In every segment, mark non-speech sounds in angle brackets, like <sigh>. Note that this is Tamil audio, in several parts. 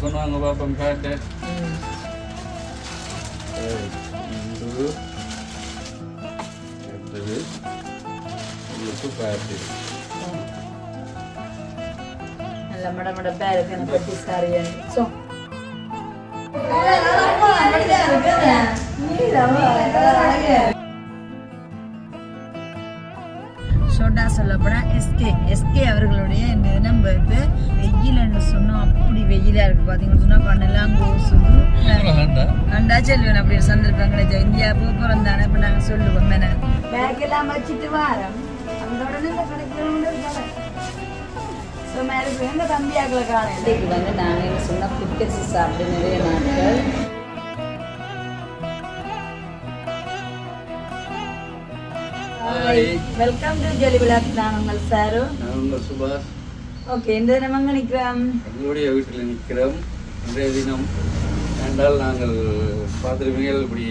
சொன்னாங்க பாப்போம் பேட்டு ம். ஒன்று அடுத்தது உங்களுக்கு பேட்டு நல்ல மட மடப்பா இருக்கு எனக்கு பட்டி சாரி ஸோ ஷோட்டா சொல்லப்போனா எஸ்கே எஸ்கே அவர்களுடைய இந்த தினம் வந்து வெயில்னு சொன்னோம் அப்படி வெயிலா இருக்கு பாத்தீங்கன்னு சொன்னா கண்ணெல்லாம் கோசுது கண்டா? செல்வன் அப்படி ஒரு சந்தர்ப்பம் கிடைச்சா இந்தியா போக போறோம் தானே இப்ப நாங்க சொல்லுவோம் என்ன? பேக் எல்லாம் வச்சுட்டு வாரம். தம்பியாக்களை காணும்? வந்து நாங்கள் என்ன சொன்னால் பிக்கரிசி சாப்பிட்டு நிறைய நாட்கள். வெல்கம் டு ஜெலி விழாக் நான் உங்கள் சாரு. நான் உங்கள் சுபாஷ். ஓகே இந்த தினம் அங்கே நிற்கிறோம் எங்களுடைய வீட்டில் நிற்கிறோம். இன்றைய தினம் என்றால் நாங்கள் பார்த்துருப்பீங்க இப்படி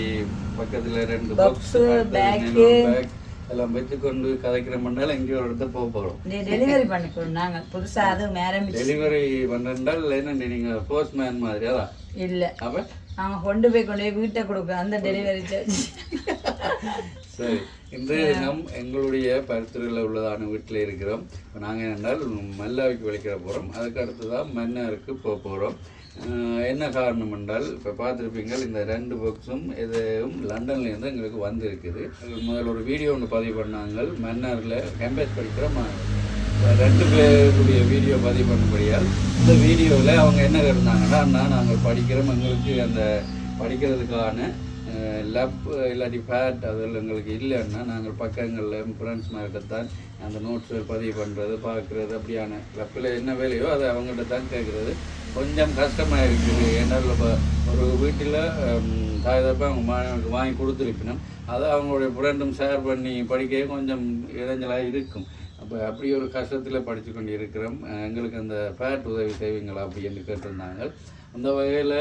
பக்கத்தில் ரெண்டு பாக்ஸ். பேக் எல்லாம் வச்சுக்கொண்டு கதைக்கிற மண்டால் எங்கேயோ ஒரு இடத்த போக போகிறோம். டெலிவரி பண்ணிக்கணும் நாங்கள். புதுசாக அதுவும் ஆரம்பிச்சு டெலிவரி பண்ணுறால் என்ன நீங்கள் போஸ்ட்மேன் மாதிரி அதான்? இல்லை. அப்போ? நாங்கள் கொண்டு போய் கொண்டு போய் வீட்டை கொடுக்குறோம் அந்த டெலிவரி சார்ஜ் சரி. இன்றைய தினம் எங்களுடைய பருத்துறையில் உள்ளதான வீட்டில் இருக்கிறோம். இப்போ நாங்கள் என்னென்றால் மல்லாவிக்கு வலிக்கிற போகிறோம் அதுக்கு அடுத்ததான் மன்னாருக்கு போக போகிறோம் என்ன காரணம் என்றால் இப்போ பார்த்துருப்பீங்க இந்த ரெண்டு புக்ஸும் எதுவும் லண்டன்லேருந்து எங்களுக்கு வந்திருக்குது. முதல்ல ஒரு வீடியோ ஒன்று பதிவு பண்ணாங்க மன்னாரில் கேம்பஸ் படிக்கிற ரெண்டு பேருடைய வீடியோ பதிவு பண்ணும்படியால் இந்த வீடியோவில் அவங்க என்ன இருந்தாங்கன்னா நாங்கள் படிக்கிறோம். எங்களுக்கு அந்த படிக்கிறதுக்கான லப் இல்லாட்டி ஃபேட் அதில் எங்களுக்கு இல்லைன்னா நாங்கள் பக்கங்களில் ஃப்ரெண்ட்ஸ் தான் அந்த நோட்ஸை பதிவு பண்ணுறது பார்க்குறது அப்படியான லப்பில் என்ன வேலையோ அதை அவங்கள்ட்ட தான் கேட்குறது. கொஞ்சம் கஷ்டமாக இருக்குது ஏன்னா இப்போ ஒரு வீட்டில் தாய் தப்ப அவங்க மாணவனுக்கு வாங்கி கொடுத்துருப்பினோம் அதை அவங்களுடைய ஃப்ரெண்டும் ஷேர் பண்ணி படிக்க கொஞ்சம் இடைஞ்சலாக இருக்கும். அப்போ அப்படி ஒரு கஷ்டத்தில் படித்து கொண்டு இருக்கிறோம் எங்களுக்கு அந்த ஃபேட் உதவி செய்வீங்களா அப்படின்னு கேட்டிருந்தாங்க. அந்த வகையில்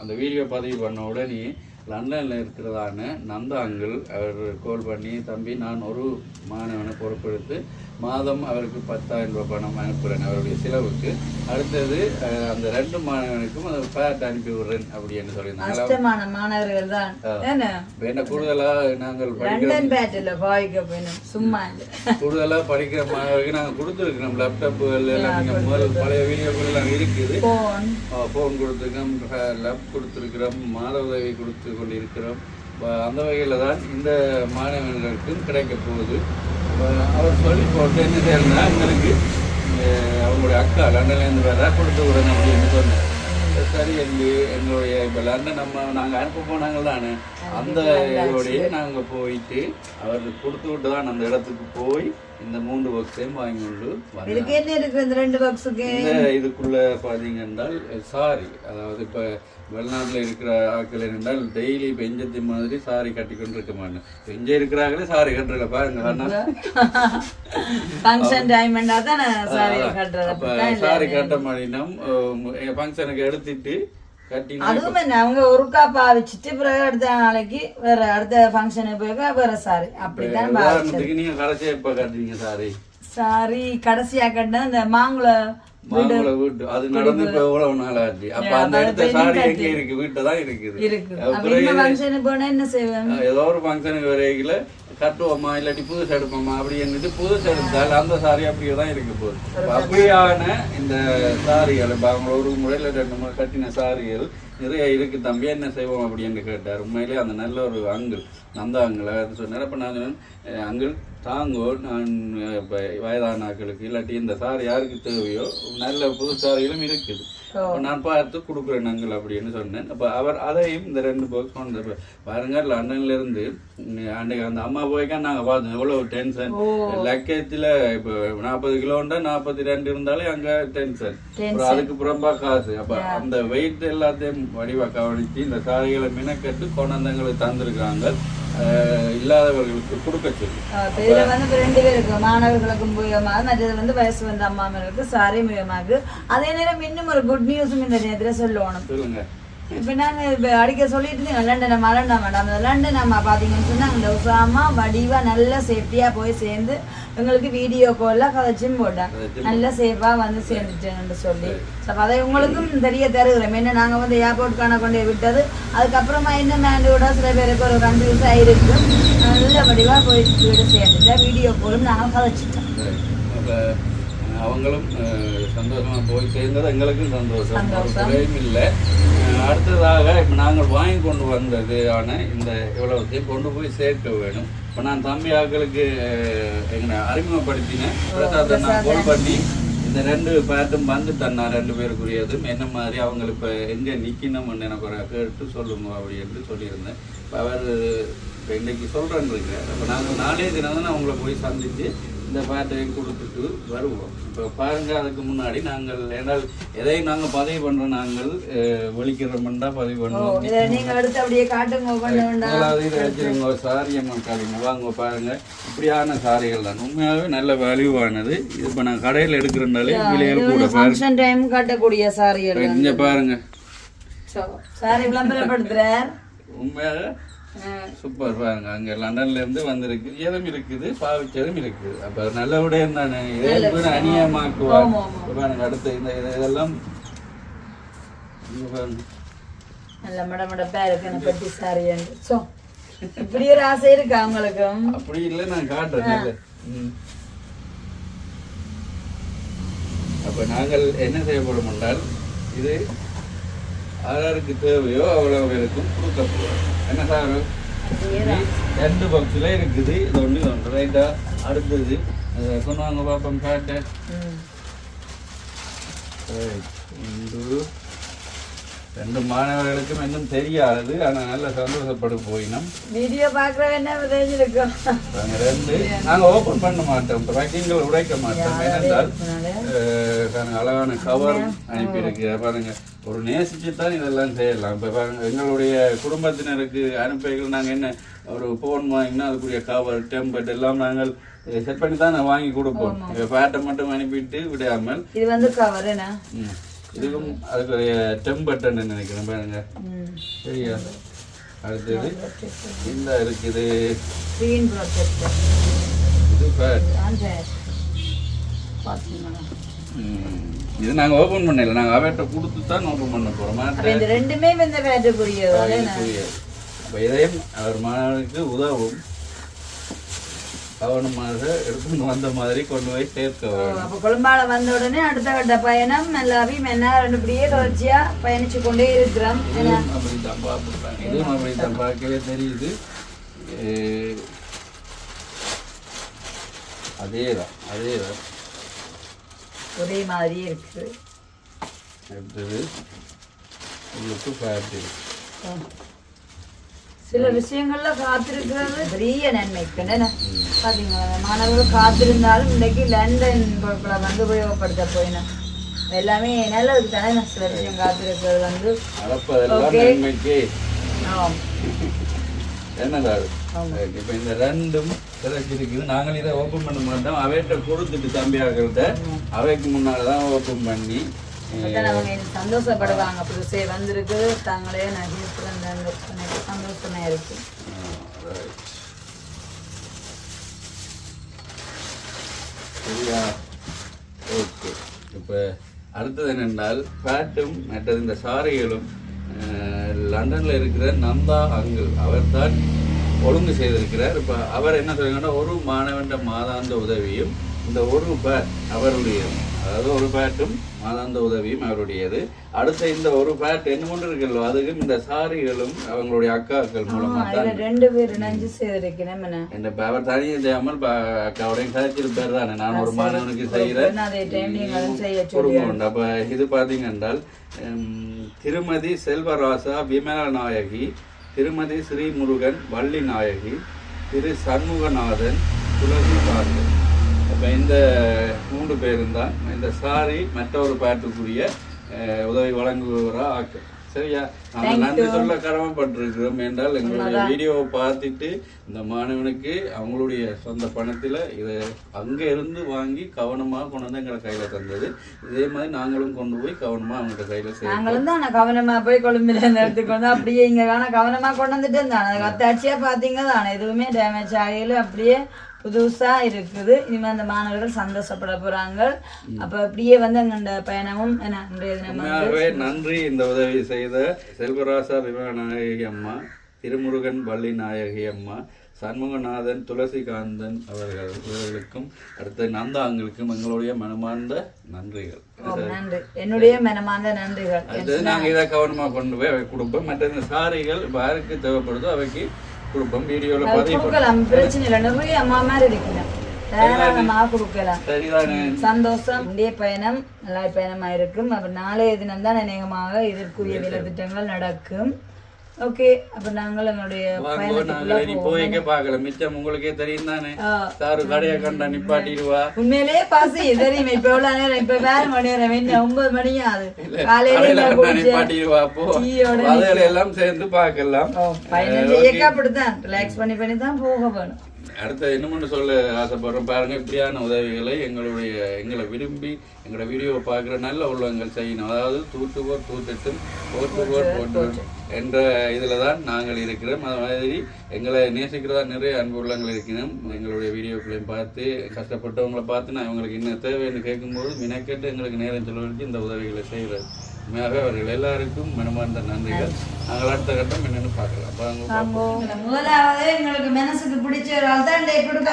அந்த வீடியோ பதிவு பண்ண உடனே லண்டனில் இருக்கிறதான நந்தாங்கள் அவர் கோல் பண்ணி தம்பி நான் ஒரு மாணவனை பொறுப்பெடுத்து மாதம் அவருக்கு பத்தாயிரம் ரூபாய் பணம் அனுப்புகிறேன் அவருடைய செலவுக்கு. அடுத்தது அந்த ரெண்டு மாணவனுக்கும் அந்த ஃபேட் அனுப்பி விடுறேன் அப்படின்னு சொல்லியிருந்தாங்க. மாணவர்கள் தான். என்ன கூடுதலாக நாங்கள் சும்மா இல்லை. கூடுதலாக படிக்கிற மாணவருக்கு நாங்கள் கொடுத்துருக்கிறோம் லேப்டாப்புகள் எல்லாம். முதல் பழைய வீடியோக்கள் எல்லாம் இருக்குது. போன் ஃபோன் கொடுத்துருக்கோம் லேப் கொடுத்துருக்கிறோம் மாத உதவி கொடுத்து கொண்டு இருக்கிறோம் அப்ப அந்த வகையில் தான் இந்த மாணவர்களுக்கும் கிடைக்க போகுது. அவர் சொல்லி போட்டு என்ன செய்யணும்னா எங்களுக்கு அவங்களுடைய அக்கா லண்டன்லேருந்து வேற கொடுத்து விடணும் அப்படின்னு சொன்னேன் சரி எங்க எங்களுடைய இப்போ லண்டன் நம்ம நாங்கள் அனுப்ப போனாங்கள் தானே அந்த இதோடையே நாங்கள் போயிட்டு அவருக்கு கொடுத்து விட்டு தான் அந்த இடத்துக்கு போய் இந்த மூன்று பாக்ஸையும் வாங்கி கொண்டு இதுக்கு என்ன இந்த ரெண்டு பாக்ஸுக்கு இதுக்குள்ள பாத்தீங்க என்றால் சாரி அதாவது இப்ப வெளிநாட்டுல இருக்கிற ஆட்கள் என்றால் டெய்லி பெஞ்சத்தி மாதிரி சாரி கட்டி கொண்டு இருக்க மாட்டேன் பெஞ்ச இருக்கிறாங்களே சாரி கட்டுறல பாருங்க. ஃபங்க்ஷன் தான் சாரி கட்டுறது. சாரி கட்ட மாட்டினோம் ஃபங்க்ஷனுக்கு எடுத்துட்டு அதுவும் என்ன அவங்க ஒருக்கா பாவிச்சுட்டு பிறகு அடுத்த நாளைக்கு வேற அடுத்த ஃபங்க்ஷனுக்கு போய் வேற சாரி அப்படித்தான் உதாரணத்துக்கு நீங்க கடைசியா எப்ப கட்டுறீங்க சாரி சாரி கடைசியா கட்டின இந்த மாங்குள மாங்குள வீட்டு அது நடந்து இப்ப எவ்வளவு நாள் ஆச்சு? அப்ப அந்த எடுத்த சாரி எங்க இருக்கு. வீட்டுல தான் இருக்குது. ஏதோ ஒரு ஃபங்க்ஷனுக்கு வரையில கட்டுவோமா இல்லாட்டி புதுசு எடுப்போமா அப்படி என்னட்டு புதுசு எடுத்தால் அந்த சாரி அப்படியே தான் இருக்க போகுது அப்ப அப்படியான இந்த சாரிகள் இப்போ அவங்க ஒரு முறையில் ரெண்டு முறை கட்டின சாரிகள் நிறைய இருக்கு. தம்பி என்ன செய்வோம் அப்படின்னு கேட்டார். உண்மையிலே அந்த நல்ல ஒரு அங்கிள் நந்த அங்கிள் சொன்னார். அப்போ நான் சொன்னேன் "அஹ் அங்கிள் தாங்கோ நான் இப்ப வயதான ஆட்களுக்கு இல்லாட்டி இந்த சாரி யாருக்கு தேவையோ நல்ல புது சாரிகளும் இருக்குது. நான் பார்த்து கொடுக்குறேன் நாங்கள் அப்படின்னு சொன்னேன். அப்போ அவர் அதையும் இந்த ரெண்டு பாக்ஸ் கொண்டு பாருங்க லண்டன்ல இருந்து உம், அன்னைக்கு அந்த அம்மா போய்க்கா நாங்கள் பார்த்தோம் எவ்வளோ டென்ஷன் லக்கேஜில் இப்போ நாற்பது கிலோண்டா நாற்பத்தி ரெண்டு இருந்தாலே அங்கே டென்ஷன் அப்புறம் அதுக்கு புறம்பா காசு. அப்போ அந்த வெயிட் எல்லாத்தையும் வடிவா கவனித்து இந்த சாரிகளை மினக்கட்டு கொண்டாந்தங்களுக்கு தந்திருக்காங்க. இல்லாதவர்களுக்கு கொடுக்க சொல்லி. இதுல வந்து ரெண்டு பேருக்கு மாணவர்களுக்கும் முயமாக மற்றது வந்து வயசு வந்த அம்மாமர்களுக்கு சாரி முயமாக அதே நேரம் இன்னும் ஒரு குட் நியூஸும் இந்த நேரத்துல சொல்லணும். சொல்லுங்க. இப்ப நான் அடிக்க சொல்லிட்டு இருந்தேன் லண்டன் மலண்டா மேடம். லண்டன் அம்மா பாத்தீங்கன்னு சொன்னா அந்த உசாமா வடிவா நல்ல சேஃப்டியா போய் சேர்ந்து எங்களுக்கு வீடியோ கால்ல கதைச்சும் போட்டான் நல்ல சேஃபா வந்து சேர்ந்துட்டேன்னு சொல்லி So, அதை உங்களுக்கும் தெரிய தருகிறோம் என்ன நாங்க வந்து ஏர்போர்ட் காண கொண்டு விட்டது அதுக்கப்புறமா என்ன மேண்டோட சில பேருக்கு ஒரு கன்ஃபியூஸ் ஆயிருக்கு நல்ல வடிவா போய் வீடு சேர்ந்துட்டா வீடியோ காலும் நாங்கள் கதைச்சிட்டோம் அவங்களும் அஹ், சந்தோஷமா போய் சேர்ந்தது எங்களுக்கும் சந்தோஷம். குறையும் இல்லை. அடுத்ததாக இப்போ நாங்கள் வாங்கி கொண்டு வந்தது ஆன இந்த இவ்வளவுத்தையும் கொண்டு போய் சேர்க்க வேணும். இப்போ நான் தம்பி ஆக்களுக்கு எங்களை அறிமுகப்படுத்தினேன். பிரசாத்தை நான் கால் பண்ணி இந்த ரெண்டு பேட்டும் வந்து தன்னா ரெண்டு பேருக்குரியதும் என்ன மாதிரி அவங்களுக்கு இப்போ எங்கே நிற்கணும்னு எனக்கு ஒரு கேட்டு சொல்லுங்க அப்படின்னு சொல்லியிருந்தேன். இப்போ அவர் இப்போ இன்னைக்கு சொல்கிறேன்னு இருக்கிறார் அப்போ நாங்கள் நாளே தினம் தான் அவங்கள போய் சந்தித்து இந்த பேட்டையும் கொடுத்துட்டு வருவோம். இப்போ பாருங்க அதுக்கு முன்னாடி நாங்கள் ஏனால் எதையும் நாங்கள் பதிவு பண்ணுறோம் நாங்கள் ஒழிக்கிறோம்னா பதிவு பண்ணுவோம். இதை நீங்க எடுத்து அப்படியே காட்டுங்க முதலாவது இதை வச்சுருங்க சாரியம் காலிங்க வாங்க பாருங்க. இப்படியான சாரிகள் தான். உண்மையாகவே நல்ல வேல்யூவானது இது இப்போ நான் கடையில் எடுக்கிறனாலே விலைகள் கூட ஃபங்க்ஷன் டைம் காட்டக்கூடிய சாரிகள் இங்க பாருங்க. சாரி விளம்பரப்படுத்துறார். உண்மையாக சூப்பர் பாருங்க அங்க லண்டன்ல இருந்து வந்திருக்கு. ஏதும் இருக்குது பாவிச்சதும் இருக்குது. அப்ப நல்ல விடயம் தானே கூட அநியமாக்குவார் பாருங்க அடுத்து இந்த இது- இதெல்லாம் இங்க பாருங்க. நல்ல மட மடப்பா இருக்கு எனக்கு பட்டி சாரி சோ இப்படி ஒரு ஆசை இருக்கு அவங்களுக்கும் அப்படி இல்லை நான் காட்டுறேன். அப்ப நாங்கள் என்ன செய்யப்படும் என்றால் இது யாராருக்கு தேவையோ அவ்வளவு பேருக்கும் கொடுக்க போகிறோம் என்ன சார் ரெண்டு பாக்ஸில் இருக்குது. இது ஒன்று இது ஒன்று ரைட்டா அடுத்தது. கொண்டு வாங்க பார்ப்போம் ம். ஒன்று ரெண்டு மாணவர்களுக்கும் இன்னும் தெரியாது ஆனால் நல்ல சந்தோஷப்படு போயினோம். வீடியோ பாக்குறவ என்ன தெரிஞ்சிருக்கும்? நாங்க ரெண்டு நாங்க ஓபன் பண்ண மாட்டோம் பேக்கிங்கள் உடைக்க மாட்டோம். ஏனென்றால் அழகான கவர் அனுப்பியிருக்கு. பாருங்க ஒரு நேசிச்சு தான் இதெல்லாம் செய்யலாம். இப்போ பாருங்க எங்களுடைய குடும்பத்தினருக்கு அனுப்பிகள் நாங்க என்ன ஒரு ஃபோன் வாங்கினா அதுக்குரிய கவர் டெம்பர்ட் எல்லாம் நாங்கள் செட் பண்ணி தான் நான் வாங்கி கொடுப்போம். இப்போ பேட்டை மட்டும் அனுப்பிட்டு விடாமல். இது வந்து கவர் என்ன ம், இதுவும் அதுக்குரிய டெம்பர்ட்னு நினைக்கிறேன் பாருங்க. சரியா? அடுத்தது இந்த இருக்குது. இது. இது நாங்க ஓபன் பண்ணல. நாங்க அவர்கிட்ட கொடுத்து தான் ஓபன் பண்ண போறோம். அப்ப இந்த ரெண்டுமே இந்த பேட்டக்குரியது அப்ப இதையும் அவர் மாணவனுக்கு உதவும். கவனமாக எடுத்துன்னு வந்த மாதிரி கொண்டு போய் சேர்க்க அப்ப கொழும்பால வந்த உடனே அடுத்த கட்ட பயணம் எல்லாரையும் என்ன ரெண்டு இப்படியே தொடர்ச்சியா பயணிச்சு கொண்டே இருக்கிறோம். பார்த்துருக்காங்க இதுவும் அப்படித்தான் பார்க்கவே தெரியுது. அதேதான் அதேதான். ஒரே மாதிரியே இருக்குது. அடுத்தது உங்களுக்கு ஃபேட் சில விஷயங்கள்ல காத்திருக்கிறது. பெரிய நன்மைக்கு என்ன பாத்தீங்களா? மாணவர்கள் காத்திருந்தாலும் இன்னைக்கு லண்டன் பொருட்களை வந்து உபயோகப்படுத்த போயினோம் எல்லாமே நல்லதுக்கு தானே? சில விஷயம் காத்திருக்கிறது வந்து. என்னடா இப்போ இந்த ரெண்டும் கிடைச்சிருக்குது நாங்கள் இதை ஓப்பன் பண்ண மாட்டோம் அவைகிட்ட கொடுத்துட்டு தம்பியார்கள்ட்ட அவைக்கு முன்னால் தான் ஓப்பன் பண்ணி சந்தோஷப்படுவாங்க. புதுசே வந்திருக்கு. தாங்களே நகைப்புடன் சந்தோஷமா இருக்கு. சரியா? ஓகே. இப்போ அடுத்தது என்னென்றால் பேட்டும் மற்றது இந்த சாரிகளும் லண்டனில் இருக்கிற நந்தா அங்கிள். அவர்தான் ஒழுங்கு செய்திருக்கிறார். இப்போ அவர் என்ன சொல்லுங்கன்னா ஒரு மாணவன் மாதாந்த உதவியும் இந்த ஒரு பேட் அவருடைய அதாவது ஒரு பேட்டும் மாதாந்த உதவியும் அவருடையது. அடுத்த இந்த ஒரு பேட் என்ன கொண்டு இருக்கല്ലോ அதுக்கும் இந்த சாரிகளும் அவங்களுடைய அக்காக்கள் மூலமாக தான். ரெண்டு பேர் நஞ்சு செய்திருக்கிறேன் என்ன? அவர் தனியாக செய்யாமல் அக்காவுடையும் கதைச்சிருப்பார் தானே. நான் ஒரு மாணவனுக்கு செய்கிறேன் அதே டைம் நீங்களும் செய்ய சொல்லி குடும்பம் உண்டு அப்போ இது பார்த்தீங்க என்றால் திருமதி செல்வராசா விமலா நாயகி திருமதி ஸ்ரீமுருகன் வள்ளி நாயகி திரு சண்முகநாதன் துளசி அப்போ இந்த மூன்று பேரும் தான் இந்த சாரி மற்றொரு பாட்டுக்குரிய உதவி வழங்குவரா ஆக்கு. சரியா? நாங்கள் நன்றி சொல்ல கடமைப்பட்டிருக்கிறோம். என்றால் எங்களுடைய வீடியோவை பார்த்துட்டு இந்த மாணவனுக்கு அவங்களுடைய சொந்த பணத்தில் இதை அங்கே இருந்து வாங்கி கவனமாக கொண்டு வந்து எங்களை கையில் தந்தது. இதே மாதிரி நாங்களும் கொண்டு போய் கவனமாக அவங்கள்ட்ட கையில் சேர்ப்போம் நாங்களும் தான் நான் கவனமா போய் கொழும்புல இருந்து எடுத்துட்டு வந்து அப்படியே இங்க காண கவனமா கொண்டு வந்துட்டு அத்தாட்சியா பாத்தீங்க தானே எதுவுமே டேமேஜ் ஆகல. அப்படியே புதுசா இருக்குது. இனிமேல் அந்த மாணவர்கள் சந்தோஷப்பட போறாங்க. அப்ப அப்படியே வந்து அங்க பயணமும் உண்மையாகவே நன்றி இந்த உதவி செய்த செல்வராசா விமானநாயகி அம்மா திருமுருகன் வள்ளி நாயகி அம்மா சண்முகநாதன் துளசிகாந்தன் அவர்கள் இவர்களுக்கும் அடுத்து நந்தாங்களுக்கும் எங்களுடைய மனமார்ந்த நன்றிகள். என்னுடைய மனமார்ந்த நன்றிகள். அடுத்து நாங்கள் இதை கவனமாக கொண்டு போய் அவை கொடுப்போம் மற்ற சாரிகள் யாருக்கு தேவைப்படுதோ அவைக்கு கொடுப்போம் வீடியோவில் பதிவு கொடுக்கலாம். பிரச்சனை இல்லை. நிறைய அம்மா மாதிரி இருக்கலாம் தாராளமாக கொடுக்கலாம். சந்தோஷம் இந்திய பயணம் நல்லா பயணமா இருக்கும் அப்ப நாளைய தினம் தான் அநேகமாக இதற்குரிய வேலை திட்டங்கள் நடக்கும். ஓகே அப்ப நாங்கள் எங்களுடைய நாங்கள் இனி போய்க்க பார்க்கல. மிச்சம் உங்களுக்கே தெரியும் தானே சாரு கடையை கண்டா நிப்பாட்டிடுவா. உண்மையிலேயே பசி தெரியுமா? இப்ப எவ்வளவு நேரம் இப்ப வேற மணி நேரம் என்ன ஒன்பது மணியா அது? காலையில. நிப்பாட்டிடுவா அப்போ எல்லாம் சேர்ந்து செய்யக்க அப்படித்தான் ரிலாக்ஸ் பண்ணி பண்ணி தான் போக வேணும். அடுத்து இன்னும் சொல்ல ஆசைப்படுறோம்? பாருங்க இப்படியான உதவிகளை எங்களுடைய எங்களை விரும்பி எங்களோட வீடியோவை பார்க்குற நல்ல உள்ளவங்கள் செய்யணும். அதாவது தூத்துவோர் தூத்துட்டும் போற்றுவோர் போட்டு என்ற இதில் தான் நாங்கள் இருக்கிறோம். அது மாதிரி எங்களை நேசிக்கிறதா நிறைய அன்பு உள்ளங்கள் இருக்கிறோம். எங்களுடைய வீடியோக்களையும் பார்த்து கஷ்டப்பட்டவங்களை பார்த்து நான் இவங்களுக்கு என்ன தேவைன்னு கேட்கும்போது மினக்கெட்டு எங்களுக்கு நேரம் செலவழித்து இந்த உதவிகளை செய்கிறது உண்மையாகவே அவர்கள் எல்லாருக்கும் மனமார்ந்த நன்றிகள். நாங்கள் அடுத்த கட்டம் என்னென்னு பார்க்கலாம். அப்போ அவங்க முதலாவது எங்களுக்கு மனசுக்கு பிடிச்ச ஒரு ஆள் தான் டே கொடுக்க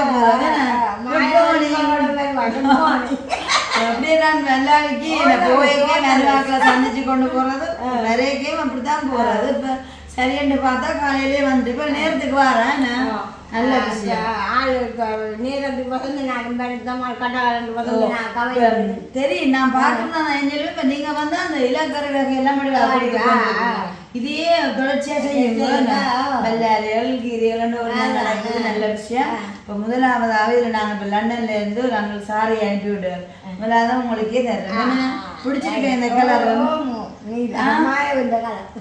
அப்படியே <laughs> நான் வெள்ளாவிக்கு போய்க்கே வெள்ளாக்கில் சந்திச்சு கொண்டு போறது. வரைக்கும் அப்படித்தான் போறது. இப்ப சரியன்னு பார்த்தா காலையிலே வந்துட்டு இப்ப நேரத்துக்கு வரேன். நல்ல விஷயம். நேரத்துக்கு வந்து நான் கட்டாளத்துக்கு வந்து நான் கவலை தெரியும் நான் பார்க்கணும் நான் என்ன இப்ப நீங்க வந்து அந்த இலக்கரை வகை எல்லாம் கொண்டிருக்கீங்க. இதையே தொடர்ச்சியா செய்யுங்க. நல்ல விஷயம். இப்ப முதலாவதாக இதுல நாங்க இப்ப லண்டன்ல இருந்து நாங்கள் சாரி அனுப்பி விடுறோம் முதலாவது உங்களுக்கே தர்றேன் பிடிச்சிருக்கேன் இந்த கலர்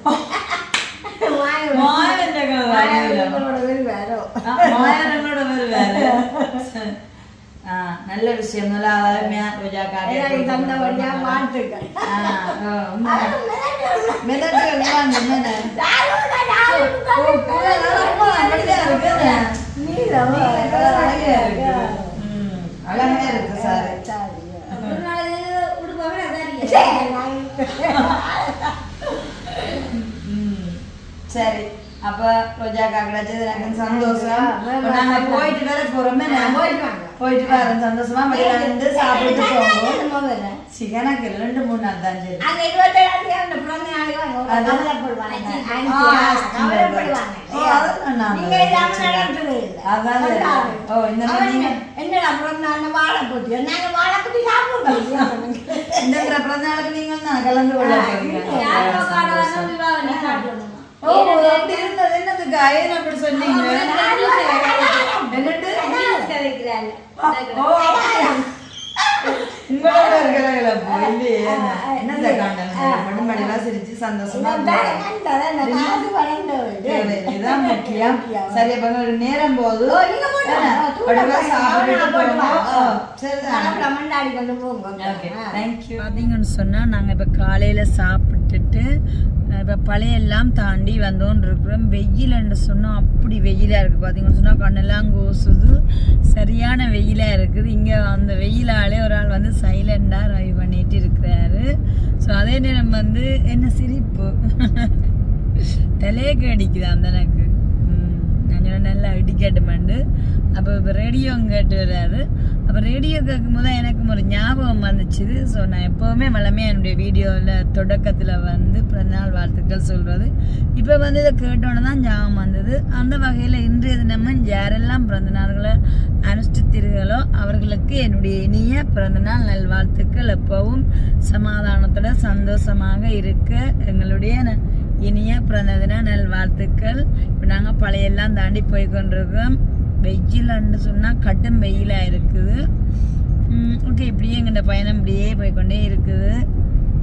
<laughs> நீ மாய வந்த காலம் மாய மாயவன்ற கலர் வேறோ சரி அப்ப ரோஜா கிடைச்சது எனக்கு சந்தோஷம் நாங்க போயிட்டு வேற போறோமே போயிட்டு வரேன் சந்தோஷமா இருந்து சாப்பிட்டு போவோம் சிக்கனாக்கு ரெண்டு மூணு நாள் தான் சரி நீங்க என்னடா பிறந்த வாழை போட்டு நாங்க வாழை குட்டி சாப்பிடுவோம் இந்த பிறந்த நாளுக்கு நீங்கள் தான் கலந்து கொள்ள போறீங்க ஓ அப்படி ஐயன் அப்படி சொன்னீங்க? உங்களோட இருக்கிறவங்கள போய் காண்டன மட்டும் மடிவா சிரிச்சு சந்தோஷமா முக்கியம் சரி அப்ப ஒரு நேரம் போது பார்த்தீங்கன்னு சொன்னால் நாங்கள் இப்போ காலையில் சாப்பிட்டுட்டு இப்போ பழையெல்லாம் தாண்டி வந்தோன்னு இருக்கிறோம். வெயில்னு சொன்னால் அப்படி வெயிலாக இருக்குது பார்த்தீங்கன்னு சொன்னால் கண்ணெல்லாம் கோசுது. சரியான வெயிலாக இருக்குது. இங்கே அந்த வெயிலாலே ஒரு ஆள் வந்து சைலண்டாக ட்ரைவ் பண்ணிட்டு இருக்கிறாரு. ஸோ அதே நேரம் வந்து என்ன சிரிப்பு? <laughs> தலையே அடிக்குது அந்த எனக்கு நான் நல்லா இடிக்கட்டுமாண்டு அப்போ இப்போ ரேடியோ கேட்டு வர்றாரு. அப்போ ரேடியோ கேட்கும் போது எனக்கு ஒரு ஞாபகம் வந்துச்சு ஸோ நான் எப்போவுமே வளமே என்னுடைய வீடியோவில் தொடக்கத்தில் வந்து பிறந்தநாள் வாழ்த்துக்கள் சொல்கிறது இப்போ வந்து இதை கேட்டோன்னே தான் ஞாபகம் வந்தது. அந்த வகையில் இன்றைய தினமும் யாரெல்லாம் பிறந்த நாள்களை அனுஷ்டித்தீர்களோ அவர்களுக்கு என்னுடைய இனிய பிறந்தநாள் நல்வாழ்த்துக்கள். எப்பவும் சமாதானத்தோட சந்தோஷமாக இருக்க எங்களுடைய ந- இனிய பிறந்த தின நல்வாழ்த்துக்கள். இப்போ நாங்கள் பழையெல்லாம் தாண்டி போய் கொண்டிருக்கோம் வெயில்னு சொன்னால் கடும் வெயிலாக இருக்குது. ஓகே இப்படியே எங்கள்ட பயணம் இப்படியே போய்க்கொண்டே இருக்குது.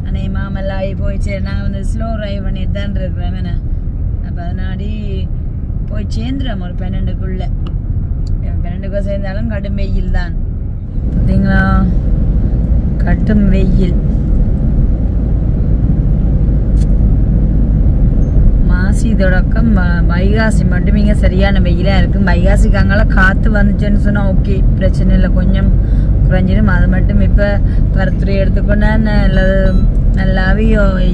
அன்னை மாமல்லாயி ஆகி சரி நாங்கள் வந்து ஸ்லோ ட்ரைவ் பண்ணிட்டு தான் இருக்கிறோம். என்ன? அப்போ அதனாடி போய் சேர்ந்துடும் ஒரு பன்னெண்டுக்குள்ளே. பன்னெண்டுக்குள்ள சேர்ந்தாலும் கடும் வெயில் தான் பார்த்தீங்களா கடும் வெயில். மாசி தொடக்கம் ம- வைகாசி மட்டும் இங்கே சரியான வெயிலாக இருக்குது வைகாசிக்கு அங்கெல்லாம் காற்று வந்துச்சுன்னு சொன்னால் ஓகே பிரச்சனை இல்லை. கொஞ்சம் குறைஞ்சிடும் அது மட்டும் இப்போ பருத்துறை எடுத்துக்கொண்டா நல்லது நல்லாவே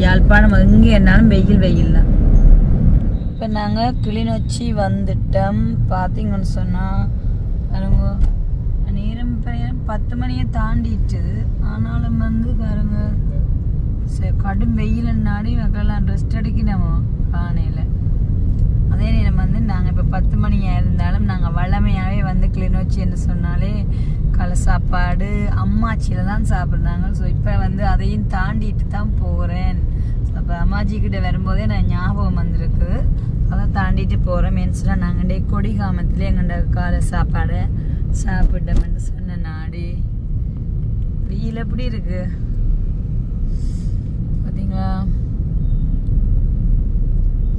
யாழ்ப்பாணம் எங்கே என்னாலும் வெயில் வெயில் தான் இப்போ நாங்கள் கிளிநொச்சி வந்துட்டோம். பார்த்தீங்கன்னு சொன்னால் பாருங்க நேரம் பத்து மணியை தாண்டிட்டுது ஆனாலும் வந்து பாருங்கள் சரி கடும் வெயிலன்னாடி மக்கள்லாம் ரெஸ்ட் அடிக்கணுமோ காணையில் அதே நேரம் வந்து நாங்கள் இப்போ பத்து மணியாக இருந்தாலும் நாங்கள் வளமையாகவே வந்து கிளிநொச்சின்னு சொன்னாலே களை சாப்பாடு அம்மாச்சியில் தான் சாப்பிட்றாங்க. ஸோ இப்போ வந்து அதையும் தாண்டிட்டு தான் போகிறேன் அப்போ அம்மாஜி கிட்ட வரும்போதே நான் ஞாபகம் வந்திருக்கு. அதை தாண்டிட்டு போகிறோம் மென்ஸ்னா நாங்கள் கொடி காமத்துலேயே எங்கள்ட காலை சாப்பாடை சாப்பிட்டோம்னு சொன்ன நாடி. வெயில் எப்படி இருக்குது பார்த்தீங்களா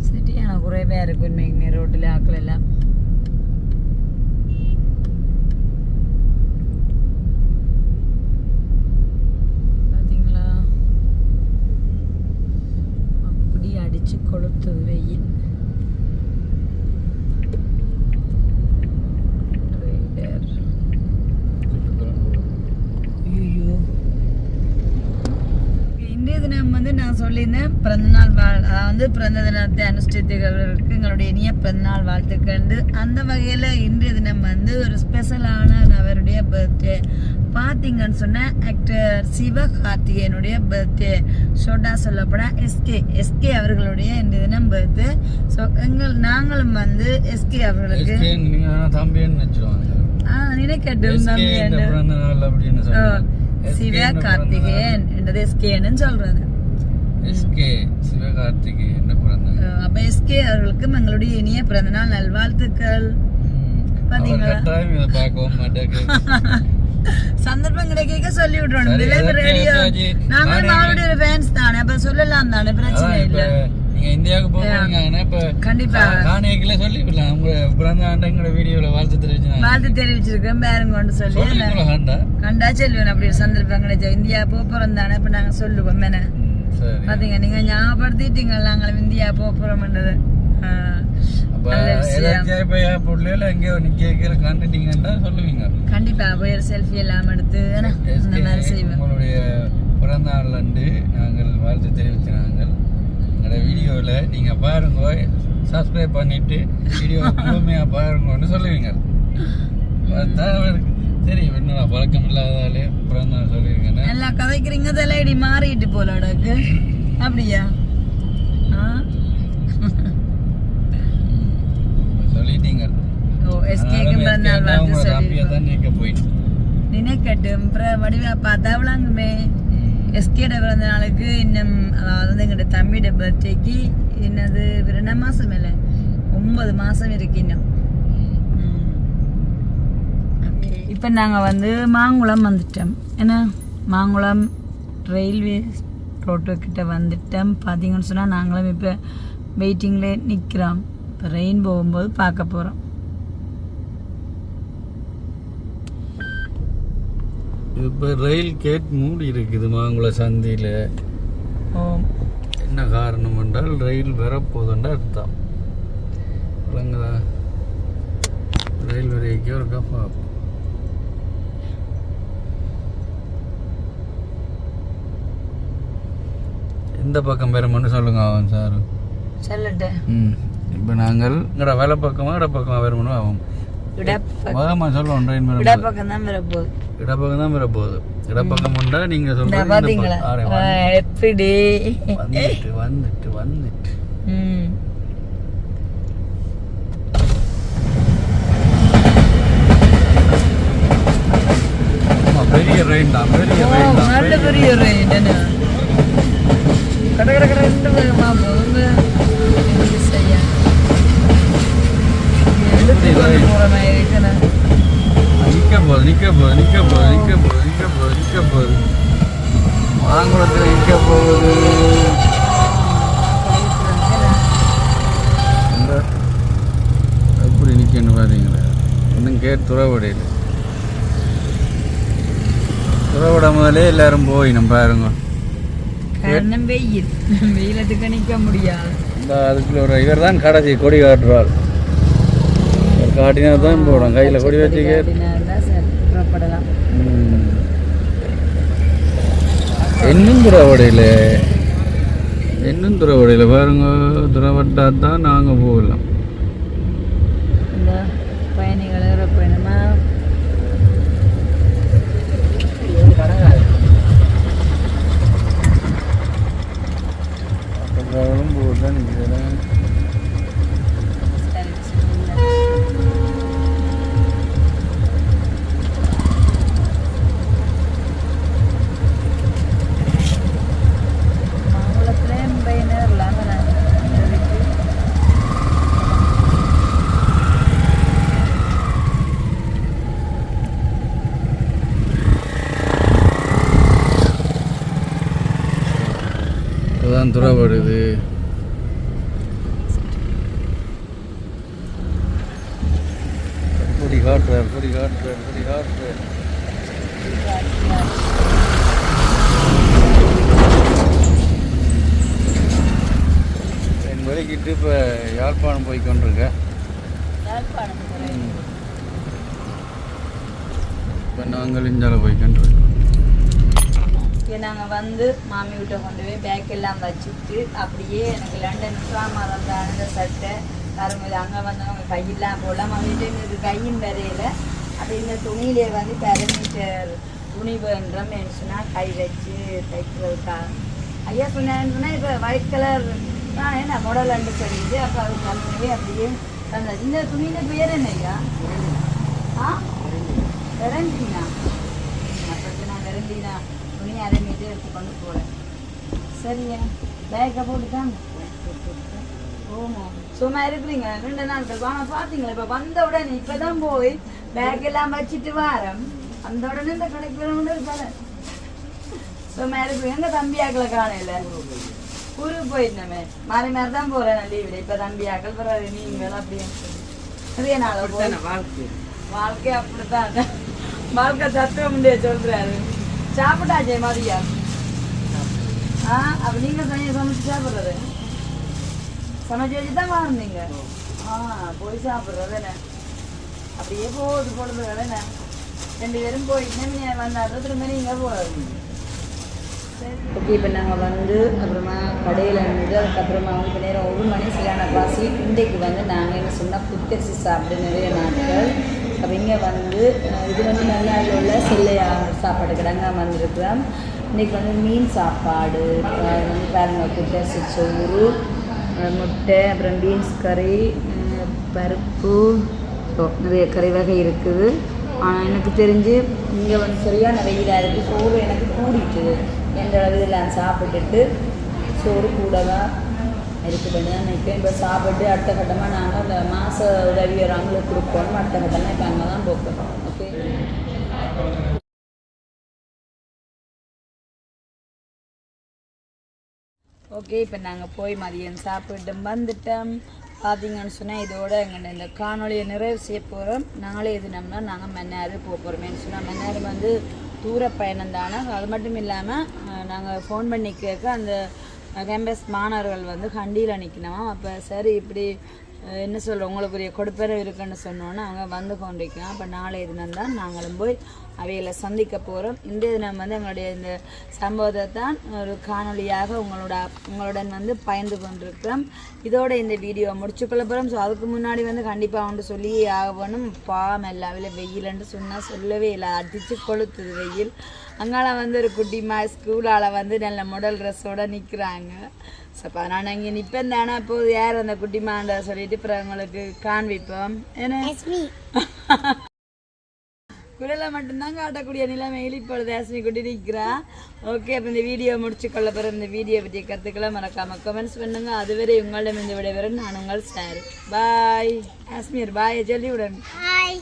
சரியான குறைவாக இருக்கு உண்மைக்குமே ரோட்டில் ஆக்கள் எல்லாம் பார்த்தீங்களா அப்படி அடிச்சு கொளுத்துது வெயில் Trailer. ஐயோ இன்றைய தினம் வந்து நான் சொல்லியிருந்தேன் பிறந்தநாள் வாழ் அதாவது பிறந்த தினத்தை அனுஷ்டித்துகிறவர்களுக்கு எங்களுடைய இனிய பிறந்தநாள் வாழ்த்துக்கண்டு அந்த வகையில் இன்றைய தினம் வந்து ஒரு ஸ்பெஷலான அவருடைய பர்த்டே பார்த்தீங்கன்னு சொன்னால் ஆக்டர் சிவகார்த்திகேயனுடைய பர்த்டே ஷோட்டா சொல்லப்போனா எஸ்கே எஸ்கே அவர்களுடைய இன்றைய தினம் பர்த்டே ஸோ எங்கள் நாங்களும் வந்து எஸ்கே அவர்களுக்கு நினைக்கட்டும் தம்பி இந்த என்று. பிறந்த நாள் அப்படின்னு ஓ, சொல்றாங்க. SK சிவ இந்த பிறந்த கார்த்திகேயன் என்றது எஸ்கேன்னு சொல்றது. அப்ப எஸ்கே அவர்களுக்கும் எங்களுடைய இனிய பிறந்தநாள் நல்வாழ்த்துக்கள். <laughs> சந்தர்ப்பம் கிடைக்க சொல்லி அதற்கு ரேடியோ நாங்களும் அவருடைய ஃபேன்ஸ் தானே அப்ப சொல்லலாம் தானே பிரச்சனை இல்ல. நீங்க இந்தியாவுக்கு போறீங்கன்னா இப்ப கண்டிப்பா. காணியக்கில சொல்லி விடலாம். உங்க பிறந்த ஆண்டு எங்களோட வீடியோல வாழ்த்து தெரிவிச்சு வாழ்த்து தெரிவிச்சிருக்கேன் பேருங்கன்னு சொல்லி கண்டா செல்வேன் அப்படி சந்தர்ப்பம் கிடைச்சா இந்தியா போறோம் தானே இப்ப நாங்க சொல்லுவோம் என்ன? பாத்தீங்க நீங்க ஞாபகப்படுத்திட்டீங்க நாங்களும் இந்தியா போறோம்ன்றது. கண்டிப்பா போய் செல்ஃபி எல்லாம் எடுத்து இந்த மாதிரி செய்வேன் உங்களுடைய பிறந்த நாள் அன்று நாங்கள் வாழ்த்து தெரிவிக்கிறாங்க எங்களோட வீடியோவில் நீங்கள் பாருங்க சப்ஸ்கிரைப் பண்ணிட்டு வீடியோ முழுமையாக பாருங்கன்னு சொல்லுவீங்க. <laughs> பார்த்தா அவருக்கு தெரியும் என்ன பழக்கம் இல்லாதாலே பிறந்த நாள் சொல்லியிருக்கேன்னு. நல்லா கதைக்கிறீங்க தலையடி மாறிட்டு போல உனக்கு அப்படியா? சொல்லிட்டீங்க. ஓ எஸ்கேக்கு பிறந்தநாள் வாழ்த்து தம்பியை சொல்லி தான் நீக்க போயிட்டு. நினைக்கட்டும் அப்புறம் வடிவா பார்த்தா விளாங்குமே எஸ்கேட பிறந்த நாளுக்கு இன்னும் அதாவது வந்து எங்கள்ட தம்பியோட பர்த்டேக்கு என்னது ரெண்டு மாசம் இல்லை? ஒன்பது மாசம் இருக்கு இன்னும். இப்போ நாங்கள் வந்து மாங்குளம் வந்துட்டோம். ஏன்னா மாங்குளம் ரயில்வே ரோட்டுக்கிட்ட வந்துட்டோம். பார்த்தீங்கன்னு சொன்னால் நாங்களும் இப்போ வெயிட்டிங்லே நிற்கிறோம் இப்போ ரெயின் போகும்போது பார்க்க போகிறோம் இப்போ ரயில் கேட் மூடி இருக்குது மாங்குள சந்தியில். ஓ. என்ன காரணம் என்றால் ரயில் வரப்போதுன்ற அர்த்தம். விளங்குதா? ரயில் வரைக்கும் ஒரு கப்பா. எந்த பக்கம் பெருமன்னு சொல்லுங்க அவன் சார். சொல்லட்டேன் ம் இப்போ நாங்கள் இங்கட வேலை பக்கமாக இட பக்கமாக வருமனோ ஆகும். சொல்லுவோம் ட்ரெயின் வரும் இடப்பக்கம் தான் வரப்போகுது. இடப்பக்கம் தான் வரப்போகுது. இடப்பக்கம் உண்டா நீங்கள் இந்த சொல்லுங்க பாத்தீங்களா எப்படி? வந்துட்டு வந்துட்டு வந்துட்டு. ம். பெரிய ரெயின் தான் பெரிய ரெயின் தான் பெரிய என்ன கட கட கட ரெண்டு வேகமா போகுங்க எப்படி செய்ய. எடுத்து கொண்டு போற மாதிரி இருக்குண்ணே. நிக்க போகுது நிக்க போகுது நிக்க போகுது நிக்க போகுது நிக்க போகுது நிக்க போகுது மாங்குளத்தில் நிக்க போகுது. எப்படி நிக்கணும் பாத்தீங்களா? இன்னும் கேட் துறவடையில். துறவிட முதலே எல்லாரும் போயிடும் பாருங்க. காரணம் வெயில். வெயிலத்துக்கு நிக்க முடியாது இந்த அதுக்குள்ள ஒரு இவர் தான் கடைசி கொடி காட்டுறார். காட்டினா தான் போடும் கையில் கொடி சரி. புறப்படலாம். இன்னும் துறவடையில் இன்னும் துறவடையில் பாருங்க துறவட்டா தான் நாங்கள் போகலாம். বন্ধুরা எல்லாம் வச்சுட்டு அப்படியே எனக்கு லண்டன் ட்ராமா வந்த அந்த சட்டை வரும்போது அங்கே வந்தவங்க கையெல்லாம் போடலாம் மாமிட்டு எனக்கு கையும் வரையில அப்படி இந்த துணியிலே வந்து பேரமீட்டர் துணி வேண்டுறோம் சொன்னால் கை வச்சு தைக்கிறதுக்காக. ஐயா சொன்னேன்னா இப்போ ஒயிட் கலர் தான் என்ன மாடல் அண்டு சொல்லிட்டு அப்போ அது கம்மி அப்படியே அந்த இந்த துணியில பேர் என்ன ஐயா? ஆ? வெரண்டினா? அப்போ நான் வெரண்டினா. துணி அரை மீட்டர் எடுத்து கொண்டு போகிறேன் சரியா பேக்கை போட்டு தான் ஓமோ சும்மா இருக்கிறீங்க. ரெண்டு நாட்கள் வாங்க பார்த்தீங்களா இப்போ வந்த உடனே இப்போ தான் போய் பேக் எல்லாம் வச்சுட்டு வாரம். அந்த உடனே இந்த கடைக்கு வரணும்னு இருக்காது சும்மா இருக்கிறீங்க. எங்க தம்பியாக்களை காணையில ஊருக்கு போயிருந்தமே. மாறி மாறி தான் போகிறேன் லீவில் இப்போ தம்பியாக்கள் பிறகு நீங்கள் அப்படியே நிறைய நாள் வாழ்க்கை? வாழ்க்கை அப்படித்தான். வாழ்க்கை தத்துவம் சொல்றாரு. சாப்பிட்டாச்சே மதியா ஆ அப்ப நீங்க தனியாக சமைச்சு சாப்பிட்றது சமைச்சு வச்சு தான் வாழ்ந்தீங்க ஆ போய் சாப்பிட்றது என்ன அப்படியே போகுது பொழுதுகள் என்ன ரெண்டு பேரும் போயிட்டு நீ வந்தாலும் திரும்ப நீங்க போகிறது ஓகே இப்போ நாங்கள் வந்து அப்புறமா கடையில் இருந்து அதுக்கப்புறமா வந்து நேரம் ஒரு மணி சரியான பாசி இன்றைக்கு வந்து நாங்கள் என்ன சொன்னால் புத்தரிசி சாப்பிட நிறைய நாட்கள் அப்போ இங்கே வந்து இது வந்து நல்லா உள்ள செல்லையா சாப்பாடு கிடங்க வந்திருக்கிறோம் இன்றைக்கி வந்து மீன் சாப்பாடு வந்து பாருங்கள் குட்டை சோறு முட்டை அப்புறம் பீன்ஸ் கறி பருப்பு. ஸோ நிறைய கறி வகை இருக்குது. ஆனால் எனக்கு தெரிஞ்சு இங்கே வந்து சரியான வெயிலாக இருக்குது சோறு எனக்கு கூடிட்டுது எந்த அளவில் நான் சாப்பிட்டுட்டு சோறு கூடவா இருக்குதுன்னு நினைக்கிறேன். இப்போ சாப்பிட்டு அடுத்த கட்டமாக நாங்கள் அந்த மாத உதவி அவங்களுக்கு கொடுப்போம். அடுத்த கட்டமாக இப்போ அங்கே தான் போக்குறோம் ஓகே இப்போ நாங்கள் போய் மதியம் சாப்பிட்டு வந்துட்டோம். பார்த்தீங்கன்னு சொன்னால் இதோட எங்கள் இந்த காணொலியை நிறைவு செய்ய போகிறோம் நாளே தினம்னா நாங்கள் மன்னாறு போக போகிறோமேன்னு சொன்னால் மன்னார் வந்து தூர பயணம் தானே. அது மட்டும் இல்லாமல் நாங்கள் ஃபோன் பண்ணி கேட்க அந்த கேம்பஸ் மாணவர்கள் வந்து கண்டியில் நிற்கணும் அப்போ சரி இப்படி என்ன சொல்கிறோம் உங்களுக்குரிய கொடுப்பறை இருக்குன்னு சொன்னோன்னே அவங்க வந்து கொண்டிருக்கோம். அப்போ நாளைய தினம் தான் நாங்களும் போய் அவைகளை சந்திக்க போகிறோம் இந்த தினம் வந்து எங்களுடைய இந்த சம்பவத்தை தான் ஒரு காணொளியாக உங்களோட உங்களுடன் வந்து பயந்து கொண்டிருக்கிறோம். இதோட இந்த வீடியோ முடிச்சுக்கொள்ள போகிறோம் ஸோ அதுக்கு முன்னாடி வந்து கண்டிப்பாக வந்து சொல்லி ஆகணும். பாம் எல்லாவில வெயில்ன்ட்டு சொன்னால் சொல்லவே இல்லை. அடித்து கொளுத்துது வெயில். அங்கால வந்து ஒரு குட்டிமா ஸ்கூலால் வந்து நல்ல மாடல் ட்ரெஸ்ஸோட நிற்கிறாங்க ஸோ அப்போ நான் இங்கே நிற்பேன் தானே. அப்போது யார் அந்த குட்டிமான்ற சொல்லிட்டு அப்புறம் உங்களுக்கு காண்பிப்போம். ஏன்னா <laughs> குரலை மட்டும்தான் காட்டக்கூடிய நிலைமையில் இப்பொழுது ஆஸ்மி குட்டி நிற்கிறா ஓகே அப்போ இந்த வீடியோ முடிச்சு கொள்ள போகிற இந்த வீடியோ பற்றிய கருத்துக்களை மறக்காம கமெண்ட்ஸ் பண்ணுங்க. அதுவரை உங்களிடம் இந்த விடைபெறும். நான் உங்கள் சார். பாய் ஆஸ்மீர் பாயை சொல்லி ஹாய்